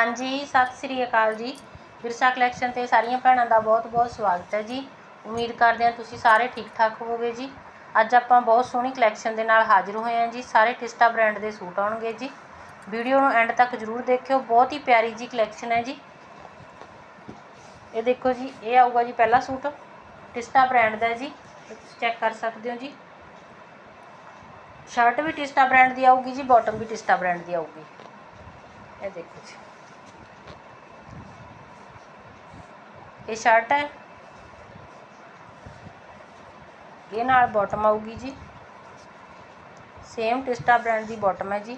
ਹਾਂਜੀ, ਸਤਿ ਸ੍ਰੀ ਅਕਾਲ ਜੀ। ਵਿਰਸਾ ਕਲੈਕਸ਼ਨ ਤੇ ਸਾਰੀਆਂ ਭੈਣਾਂ ਦਾ ਬਹੁਤ-ਬਹੁਤ ਸਵਾਗਤ ਹੈ ਜੀ। ਉਮੀਦ ਕਰਦੇ ਹਾਂ ਤੁਸੀਂ ਸਾਰੇ ਠੀਕ-ਠਾਕ ਹੋਵੋਗੇ ਜੀ। ਅੱਜ ਆਪਾਂ ਬਹੁਤ ਸੋਹਣੀ ਕਲੈਕਸ਼ਨ ਦੇ ਨਾਲ ਹਾਜ਼ਰ ਹੋਏ ਹਾਂ ਜੀ। ਸਾਰੇ ਟਿਸਟਾ ਬ੍ਰਾਂਡ ਦੇ ਸੂਟ ਆਉਣਗੇ ਜੀ। ਵੀਡੀਓ ਨੂੰ ਐਂਡ ਤੱਕ ਜਰੂਰ ਦੇਖਿਓ। ਬਹੁਤ ਹੀ ਪਿਆਰੀ ਜੀ ਕਲੈਕਸ਼ਨ ਹੈ ਜੀ। ਇਹ ਦੇਖੋ ਜੀ, ਇਹ ਆਊਗਾ ਜੀ ਪਹਿਲਾ ਸੂਟ। ਟਿਸਟਾ ਬ੍ਰਾਂਡ ਦਾ ਜੀ। ਤੁਸੀਂ ਚੈੱਕ ਕਰ ਸਕਦੇ ਹੋ ਜੀ। ਸ਼ਰਟ ਵੀ ਟਿਸਟਾ ਬ੍ਰਾਂਡ ਦੀ ਆਊਗੀ ਜੀ ਬਾਟਮ ਵੀ ਟਿਸਟਾ ਬ੍ਰਾਂਡ ਦੀ ਆਊਗੀ। ਇਹ ਦੇਖੋ ਜੀ। ਇਹ ਸ਼ਰਟ ਹੈ ਇਹ ਨਾਲ ਬਾਟਮ ਆਊਗੀ ਜੀ ਸੇਮ ਟਿਸਟਾ ਬ੍ਰਾਂਡ ਦੀ ਬਾਟਮ ਹੈ ਜੀ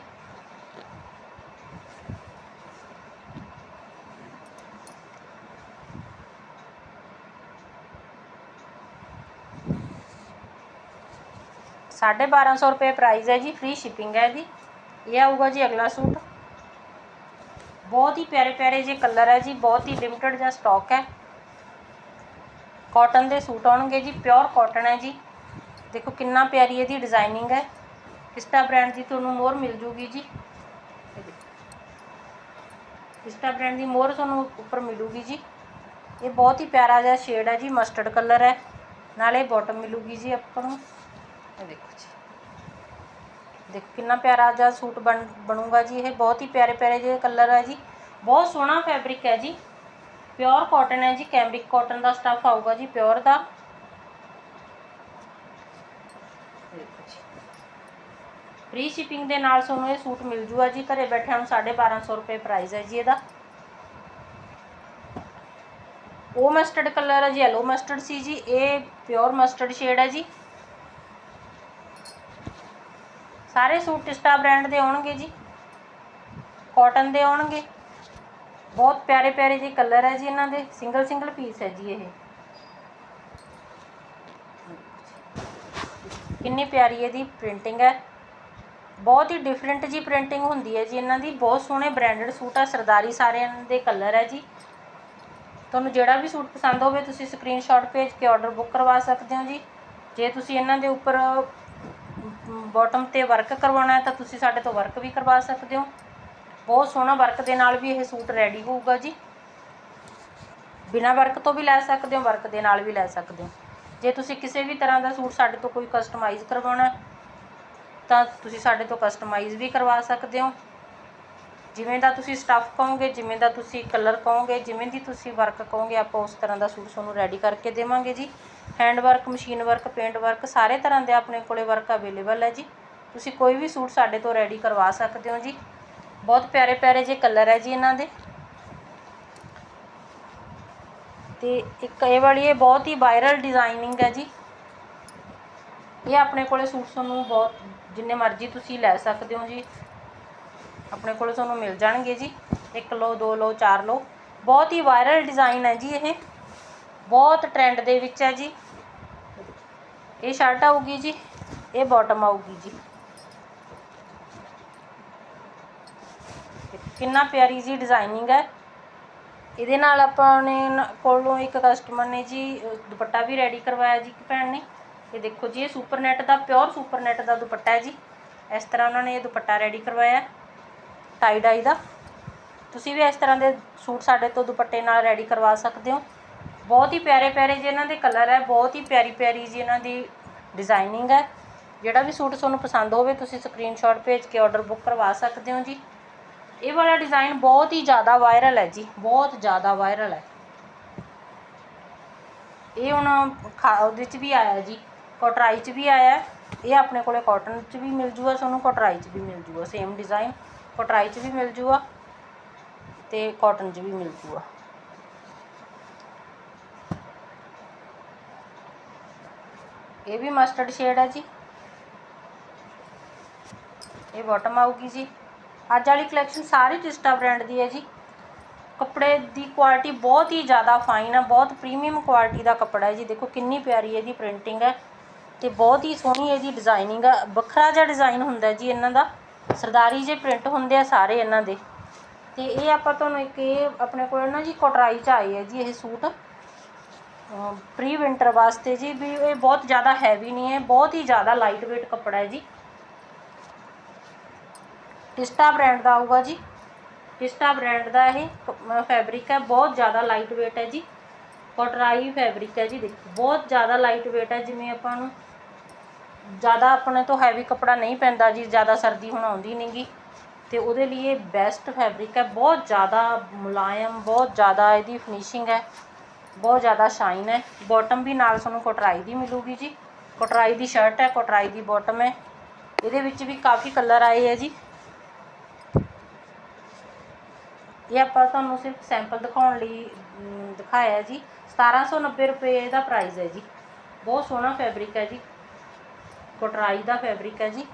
ਸਾਢੇ ਬਾਰਾਂ ਸੌ ਰੁਪਏ ਪ੍ਰਾਈਸ ਹੈ ਜੀ ਫ੍ਰੀ ਸ਼ਿਪਿੰਗ ਹੈ ਇਹਦੀ ਇਹ ਆਊਗਾ ਜੀ ਅਗਲਾ ਸੂਟ ਬਹੁਤ ਹੀ ਪਿਆਰੇ ਪਿਆਰੇ ਜੇ ਕਲਰ ਹੈ ਜੀ ਬਹੁਤ ਹੀ ਲਿਮਟਿਡ ਜਿਹਾ ਸਟਾਕ ਹੈ ਕਾਟਨ ਦੇ ਸੂਟ ਆਉਣਗੇ ਜੀ ਪਿਓਰ ਕਾਟਨ ਹੈ ਜੀ। ਦੇਖੋ ਕਿੰਨਾ ਪਿਆਰੀ ਇਹਦੀ ਡਿਜ਼ਾਈਨਿੰਗ ਹੈ। ਕਿਸਟਾ ਬ੍ਰਾਂਡ ਦੀ ਤੁਹਾਨੂੰ ਮੋਹਰ ਮਿਲ ਜੂਗੀ ਜੀ। ਇਹ ਦੇਖੋ ਬ੍ਰਾਂਡ ਦੀ ਮੋਹਰ ਤੁਹਾਨੂੰ ਉੱਪਰ ਮਿਲੂਗੀ ਜੀ। ਇਹ ਬਹੁਤ ਹੀ ਪਿਆਰਾ ਜਿਹਾ ਸ਼ੇਡ ਹੈ ਜੀ ਮਸਟਰਡ ਕਲਰ ਹੈ। ਨਾਲੇ ਬਾਟਮ ਮਿਲੂਗੀ ਜੀ ਆਪਾਂ ਨੂੰ। ਇਹ ਦੇਖੋ ਜੀ। ਦੇਖੋ ਕਿੰਨਾ ਪਿਆਰਾ ਜਿਹਾ ਸੂਟ ਬਣ, ਬਣੂਗਾ ਜੀ। ਇਹ ਬਹੁਤ ਹੀ ਪਿਆਰੇ ਪਿਆਰੇ ਜਿਹੇ ਕਲਰ ਹੈ ਜੀ। ਬਹੁਤ ਸੋਹਣਾ ਫੈਬਰਿਕ ਹੈ ਜੀ। ਪਿਓਰ ਕਾਟਨ ਹੈ ਜੀ ਕੈਮਰਿਕ ਕਾਟਨ ਦਾ ਸਟਫ ਆਊਗਾ ਜੀ ਪਿਓਰ ਦਾ। ਦੇਖੋ ਫ੍ਰੀ ਸ਼ਿਪਿੰਗ ਦੇ ਨਾਲ ਤੁਹਾਨੂੰ ਇਹ ਸੂਟ ਮਿਲ ਜੂਗਾ ਜੀ, ਘਰੇ ਬੈਠਿਆਂ ਨੂੰ 1250 ਰੁਪਏ ਪ੍ਰਾਈਸ ਹੈ ਜੀ ਇਹਦਾ। ਉਹ ਮਸਟਰਡ ਕਲਰ ਹੈ ਜੀ ਯੈਲੋ ਮਸਟਰਡ ਸੀ ਜੀ, ਇਹ ਪਿਓਰ ਮਸਟਰਡ ਸ਼ੇਡ ਹੈ ਜੀ। ਸਾਰੇ ਸੂਟ ਟਿਸਟਾ ਬ੍ਰਾਂਡ ਦੇ ਆਉਣਗੇ ਜੀ ਕਾਟਨ ਦੇ ਆਉਣਗੇ। ਬਹੁਤ ਪਿਆਰੇ ਪਿਆਰੇ ਜੀ ਕਲਰ ਹੈ ਜੀ ਇਹਨਾਂ ਦੇ, ਸਿੰਗਲ ਸਿੰਗਲ ਪੀਸ ਹੈ ਜੀ ਇਹ। ਕਿੰਨੀ ਪਿਆਰੀ ਇਹਦੀ ਪ੍ਰਿੰਟਿੰਗ ਹੈ। ਬਹੁਤ ਹੀ ਡਿਫਰੈਂਟ ਜੀ ਪ੍ਰਿੰਟਿੰਗ ਹੁੰਦੀ ਹੈ ਜੀ ਇਹਨਾਂ ਦੀ, ਬਹੁਤ ਸੋਹਣੇ ਬ੍ਰਾਂਡਡ ਸੂਟ ਆ, ਸਰਦਾਰੀ ਸਾਰਿਆਂ ਦੇ ਕਲਰ ਹੈ ਜੀ। ਤੁਹਾਨੂੰ ਜਿਹੜਾ ਵੀ ਸੂਟ ਪਸੰਦ ਹੋਵੇ ਤੁਸੀਂ ਸਕਰੀਨਸ਼ਾਟ ਭੇਜ ਕੇ ਆਰਡਰ ਬੁੱਕ ਕਰਵਾ ਸਕਦੇ ਹੋ ਜੀ। ਜੇ ਤੁਸੀਂ ਇਹਨਾਂ ਦੇ ਉੱਪਰ ਬਾਟਮ ਤੇ ਵਰਕ ਕਰਵਾਉਣਾ ਹੈ ਤਾਂ ਤੁਸੀਂ ਸਾਡੇ ਤੋਂ ਵਰਕ ਵੀ ਕਰਵਾ ਸਕਦੇ ਹੋ। ਬਹੁਤ ਸੋਹਣਾ ਵਰਕ ਦੇ ਨਾਲ ਵੀ ਇਹ ਸੂਟ ਰੈਡੀ ਹੋਊਗਾ ਜੀ। ਬਿਨਾ ਵਰਕ ਤੋਂ ਵੀ ਲੈ ਸਕਦੇ ਹੋ, ਵਰਕ ਦੇ ਨਾਲ ਵੀ ਲੈ ਸਕਦੇ ਹੋ। ਜੇ ਤੁਸੀਂ ਕਿਸੇ ਵੀ ਤਰ੍ਹਾਂ ਦਾ ਸੂਟ ਸਾਡੇ ਤੋਂ ਕੋਈ ਕਸਟਮਾਈਜ਼ ਕਰਵਾਉਣਾ ਤਾਂ ਤੁਸੀਂ ਸਾਡੇ ਤੋਂ ਕਸਟਮਾਈਜ਼ ਵੀ ਕਰਵਾ ਸਕਦੇ ਹੋ। ਜਿਵੇਂ ਦਾ ਤੁਸੀਂ ਸਟੱਫ ਕਹੋਗੇ, ਜਿਵੇਂ ਦਾ ਤੁਸੀਂ ਕਲਰ ਕਹੋਗੇ, ਜਿਵੇਂ ਦੀ ਤੁਸੀਂ ਵਰਕ ਕਹੋਗੇ, ਆਪਾਂ ਉਸ ਤਰ੍ਹਾਂ ਦਾ ਸੂਟ ਤੁਹਾਨੂੰ ਰੈਡੀ ਕਰਕੇ ਦੇਵਾਂਗੇ ਜੀ। Hand work machine work paint work ਸਾਰੇ ਤਰ੍ਹਾਂ ਦੇ ਆਪਣੇ ਕੋਲੇ ਵਰਕ ਅਵੇਲੇਬਲ ਹੈ ਜੀ। ਤੁਸੀਂ ਕੋਈ ਵੀ ਸੂਟ ਸਾਡੇ ਤੋਂ ਰੈਡੀ ਕਰਵਾ ਸਕਦੇ ਹੋ ਜੀ। ਬਹੁਤ ਪਿਆਰੇ ਪਿਆਰੇ ਜੇ ਕਲਰ ਹੈ ਜੀ ਇਹਨਾਂ ਦੇ। ਤੇ ਇੱਕ ਇਹ ਵਾਲੀ ਇਹ ਬਹੁਤ ਹੀ ਵਾਇਰਲ ਡਿਜ਼ਾਈਨਿੰਗ ਹੈ ਜੀ। ਇਹ ਆਪਣੇ ਕੋਲੇ ਸੂਟ ਤੁਹਾਨੂੰ ਬਹੁਤ ਜਿੰਨੇ ਮਰਜ਼ੀ ਤੁਸੀਂ ਲੈ ਸਕਦੇ ਹੋ ਜੀ। ਆਪਣੇ ਕੋਲੇ ਤੁਹਾਨੂੰ ਮਿਲ ਜਾਣਗੇ ਜੀ। ਇੱਕ ਲਓ, ਦੋ ਲਓ, ਚਾਰ ਲਓ। ਬਹੁਤ ਹੀ ਵਾਇਰਲ ਡਿਜ਼ਾਈਨ ਹੈ ਜੀ ਇਹ। ਬਹੁਤ ਟ੍ਰੈਂਡ ਦੇ ਵਿੱਚ ਹੈ ਜੀ। ਇਹ ਸ਼ਰਟ ਆਊਗੀ ਜੀ। ਇਹ ਬਾਟਮ ਆਊਗੀ ਜੀ। ਕਿੰਨਾ ਪਿਆਰੀ ਜੀ ਡਿਜ਼ਾਈਨਿੰਗ ਹੈ। ਇਹਦੇ ਨਾਲ ਆਪਾਂ ਨੇ ਕੋਲੋਂ ਇੱਕ ਕਸਟਮਰ ਨੇ ਜੀ ਦੁਪੱਟਾ ਵੀ ਰੈਡੀ ਕਰਵਾਇਆ ਜੀ ਇੱਕ ਭੈਣ ਨੇ। ਇਹ ਦੇਖੋ ਜੀ, ਇਹ ਸੁਪਰ ਨੈਟ ਦਾ ਪਿਓਰ ਸੁਪਰ ਨੈਟ ਦਾ ਦੁਪੱਟਾ ਹੈ ਜੀ। ਇਸ ਤਰ੍ਹਾਂ ਉਹਨਾਂ ਨੇ ਇਹ ਦੁਪੱਟਾ ਰੈਡੀ ਕਰਵਾਇਆ ਟਾਈ ਡਾਈ ਦਾ। ਤੁਸੀਂ ਵੀ ਇਸ ਤਰ੍ਹਾਂ ਦੇ ਸੂਟ ਸਾਡੇ ਤੋਂ ਦੁਪੱਟੇ ਨਾਲ ਰੈਡੀ ਕਰਵਾ ਸਕਦੇ ਹੋ। ਬਹੁਤ ਹੀ ਪਿਆਰੇ ਪਿਆਰੇ ਜੀ ਇਹਨਾਂ ਦੇ ਕਲਰ ਹੈ, ਬਹੁਤ ਹੀ ਪਿਆਰੀ ਪਿਆਰੀ ਜੀ ਇਹਨਾਂ ਦੀ ਡਿਜ਼ਾਈਨਿੰਗ ਹੈ। ਜਿਹੜਾ ਵੀ ਸੂਟ ਤੁਹਾਨੂੰ ਪਸੰਦ ਹੋਵੇ, ਤੁਸੀਂ ਸਕਰੀਨਸ਼ਾਟ ਭੇਜ ਕੇ ਆਰਡਰ ਬੁੱਕ ਕਰਵਾ ਸਕਦੇ ਹੋ ਜੀ। ਇਹ ਵਾਲਾ ਡਿਜ਼ਾਈਨ ਬਹੁਤ ਹੀ ਜ਼ਿਆਦਾ ਵਾਇਰਲ ਹੈ ਜੀ, ਬਹੁਤ ਜ਼ਿਆਦਾ ਵਾਇਰਲ ਹੈ। ਇਹ ਹੁਣ ਖਾ, ਉਹਦੇ 'ਚ ਵੀ ਆਇਆ ਜੀ, ਕੋਟਰਾਈ 'ਚ ਵੀ ਆਇਆ ਇਹ ਆਪਣੇ ਕੋਲੇ ਕਾਟਨ 'ਚ ਵੀ ਮਿਲ ਜੂਗਾ ਤੁਹਾਨੂੰ ਕੋਟਰਾਈ 'ਚ ਵੀ ਮਿਲ ਜੂਗਾ ਸੇਮ ਡਿਜ਼ਾਈਨ ਕੋਟਰਾਈ 'ਚ ਵੀ ਮਿਲ ਜੂਗਾ ਤੇ ਕਾਟਨ 'ਚ ਵੀ ਮਿਲ ਜੂਗਾ। ਇਹ ਵੀ ਮਸਟਰਡ ਸ਼ੇਡ ਹੈ ਜੀ। ਇਹ ਬਾਟਮ ਆਊਗੀ ਜੀ। ਅੱਜ ਵਾਲੀ ਕਲੈਕਸ਼ਨ ਸਾਰੀ ਟਿਸਟਾ ਬ੍ਰਾਂਡ ਦੀ ਹੈ ਜੀ। ਕੱਪੜੇ ਦੀ ਕੁਆਲਿਟੀ ਬਹੁਤ ਹੀ ਜ਼ਿਆਦਾ ਫਾਈਨ ਆ, ਬਹੁਤ ਪ੍ਰੀਮੀਅਮ ਕੁਆਲਿਟੀ ਦਾ ਕੱਪੜਾ ਹੈ ਜੀ। ਦੇਖੋ ਕਿੰਨੀ ਪਿਆਰੀ ਇਹਦੀ ਪ੍ਰਿੰਟਿੰਗ ਹੈ ਤੇ ਬਹੁਤ ਹੀ ਸੋਹਣੀ ਇਹਦੀ ਡਿਜ਼ਾਈਨਿੰਗ ਆ। ਵੱਖਰਾ ਜਿਹਾ ਡਿਜ਼ਾਈਨ ਹੁੰਦਾ ਜੀ ਇਹਨਾਂ ਦਾ। ਸਰਦਾਰੀ ਜੇ ਪ੍ਰਿੰਟ ਹੁੰਦੇ ਆ ਸਾਰੇ ਇਹਨਾਂ ਦੇ। ਤੇ ਇਹ ਆਪਾਂ ਤੁਹਾਨੂੰ ਇੱਕ ਇਹ ਆਪਣੇ ਕੋਲ ਨਾ ਜੀ ਕੋਟਰਾਈ ਚ ਆਈ ਹੈ ਜੀ ਇਹ ਸੂਟ। ਪ੍ਰੀ ਵਿੰਟਰ ਵਾਸਤੇ ਜੀ ਵੀ ਇਹ ਬਹੁਤ ਜ਼ਿਆਦਾ ਹੈਵੀ ਨਹੀਂ ਹੈ, ਬਹੁਤ ਹੀ ਜ਼ਿਆਦਾ ਲਾਈਟ weight ਕੱਪੜਾ ਹੈ ਜੀ। ਟਿਸਟਾ ਬ੍ਰਾਂਡ ਦਾ ਆਊਗਾ ਜੀ। ਟਿਸਟਾ ਬ੍ਰਾਂਡ ਦਾ ਇਹ ਫੈਬਰਿਕ ਹੈ, ਬਹੁਤ ਜ਼ਿਆਦਾ ਲਾਈਟ weight ਹੈ ਜੀ। ਕੋਟਰਾਈ ਫੈਬਰਿਕ ਹੈ ਜੀ, ਦੇਖੋ, ਬਹੁਤ ਜ਼ਿਆਦਾ ਲਾਈਟ weight ਹੈ, ਜਿਵੇਂ ਆਪਾਂ ਨੂੰ ਜ਼ਿਆਦਾ ਆਪਣੇ ਤੋਂ ਹੈਵੀ ਕੱਪੜਾ ਨਹੀਂ ਪੈਂਦਾ ਜੀ, ਜ਼ਿਆਦਾ ਸਰਦੀ ਹੁਣ ਆਉਂਦੀ ਨਹੀਂਗੀ ਤੇ ਉਹਦੇ ਲਈ ਇਹ ਬੈਸਟ ਫੈਬਰਿਕ ਹੈ, ਬਹੁਤ ਜ਼ਿਆਦਾ ਮੁਲਾਇਮ, ਬਹੁਤ ਜ਼ਿਆਦਾ ਇਹਦੀ ਫਿਨਿਸ਼ਿੰਗ ਹੈ, ਬਹੁਤ ਜ਼ਿਆਦਾ ਸ਼ਾਈਨ ਹੈ। ਬਾਟਮ ਵੀ ਨਾਲ ਤੁਹਾਨੂੰ ਕੋਟਰਾਈ ਦੀ ਮਿਲੂਗੀ ਜੀ। ਕੋਟਰਾਈ ਦੀ ਸ਼ਰਟ ਹੈ, ਕੋਟਰਾਈ ਦੀ ਬਾਟਮ ਹੈ। ਇਹਦੇ ਵਿੱਚ ਵੀ ਕਾਫੀ ਕਲਰ ਆਏ ਹੈ ਜੀ। ਇਹ ਆਪਾਂ ਤੁਹਾਨੂੰ ਸਿਰਫ ਸੈਂਪਲ ਦਿਖਾਉਣ ਲਈ ਅਮ, ਦਿਖਾਇਆ ਹੈ ਜੀ 1790 ਰੁਪਏ ਦਾ ਪ੍ਰਾਈਸ ਹੈ ਜੀ। ਬਹੁਤ ਸੋਹਣਾ ਫੈਬਰਿਕ ਹੈ ਜੀ। ਕੋਟਰਾਈ ਦਾ ਫੈਬਰਿਕ ਹੈ ਜੀ।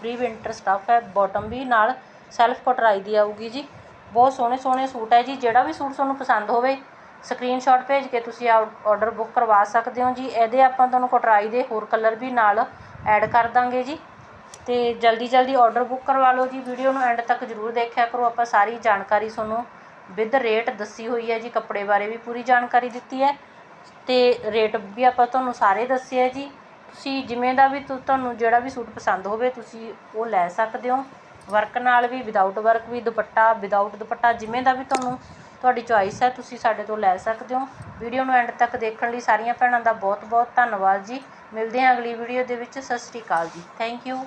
ਪ੍ਰੀ ਵਿੰਟਰ ਸਟਫ ਹੈ ਬਾਟਮ ਵੀ ਨਾਲ ਸੈਲਫ ਕੋਟਰਾਈ ਦੀ ਆਊਗੀ ਜੀ। ਬਹੁਤ ਸੋਹਣੇ ਸੋਹਣੇ ਸੂਟ ਹੈ ਜੀ। ਜਿਹੜਾ ਵੀ ਸੂਟ ਤੁਹਾਨੂੰ ਪਸੰਦ ਹੋਵੇ ਸਕਰੀਨਸ਼ਾਟ ਭੇਜ ਕੇ ਤੁਸੀਂ ਆਰਡਰ ਬੁੱਕ ਕਰਵਾ ਸਕਦੇ ਹੋ ਜੀ। ਇਹਦੇ ਆਪਾਂ ਤੁਹਾਨੂੰ ਕੋਟਰਾਈ ਦੇ ਹੋਰ ਕਲਰ ਵੀ ਨਾਲ ਐਡ ਕਰ ਦਾਂਗੇ ਜੀ। ਅਤੇ ਜਲਦੀ ਜਲਦੀ ਔਡਰ ਬੁੱਕ ਕਰਵਾ ਲਓ ਜੀ ਵੀਡੀਓ ਨੂੰ ਐਂਡ ਤੱਕ ਜਰੂਰ ਦੇਖਿਆ ਕਰੋ। ਆਪਾਂ ਸਾਰੀ ਜਾਣਕਾਰੀ ਤੁਹਾਨੂੰ ਵਿਦ ਰੇਟ ਦੱਸੀ ਹੋਈ ਹੈ ਜੀ, ਕੱਪੜੇ ਬਾਰੇ ਵੀ ਪੂਰੀ ਜਾਣਕਾਰੀ ਦਿੱਤੀ ਹੈ। ਅਤੇ ਰੇਟ ਵੀ ਆਪਾਂ ਤੁਹਾਨੂੰ ਸਾਰੇ ਦੱਸੇ ਹੈ ਜੀ। ਤੁਸੀਂ ਜਿਵੇਂ ਦਾ ਵੀ ਤੁ- ਤੁਹਾਨੂੰ ਜਿਹੜਾ ਵੀ ਸੂਟ ਪਸੰਦ ਹੋਵੇ, ਤੁਸੀਂ ਉਹ ਲੈ ਸਕਦੇ ਹੋ। ਵਰਕ ਨਾਲ ਵੀ ਵਿਦਆਊਟ ਵਰਕ ਵੀ, ਦੁਪੱਟਾ ਵਿਦਆਊਟ ਦੁਪੱਟਾ, ਜਿਵੇਂ ਦਾ ਵੀ ਤੁਹਾਨੂੰ ਤੁਹਾਡੀ ਚੁਆਇਸ ਹੈ, ਤੁਸੀਂ ਸਾਡੇ ਤੋਂ ਲੈ ਸਕਦੇ ਹੋ। ਵੀਡੀਓ ਨੂੰ ਐਂਡ ਤੱਕ ਦੇਖਣ ਲਈ ਸਾਰੀਆਂ ਭੈਣਾਂ ਦਾ ਬਹੁਤ ਬਹੁਤ ਧੰਨਵਾਦ ਜੀ। ਮਿਲਦੇ ਹਾਂ ਅਗਲੀ ਵੀਡੀਓ ਦੇ ਵਿੱਚ। ਸਤਿ ਸ਼੍ਰੀ ਅਕਾਲ ਜੀ। Thank you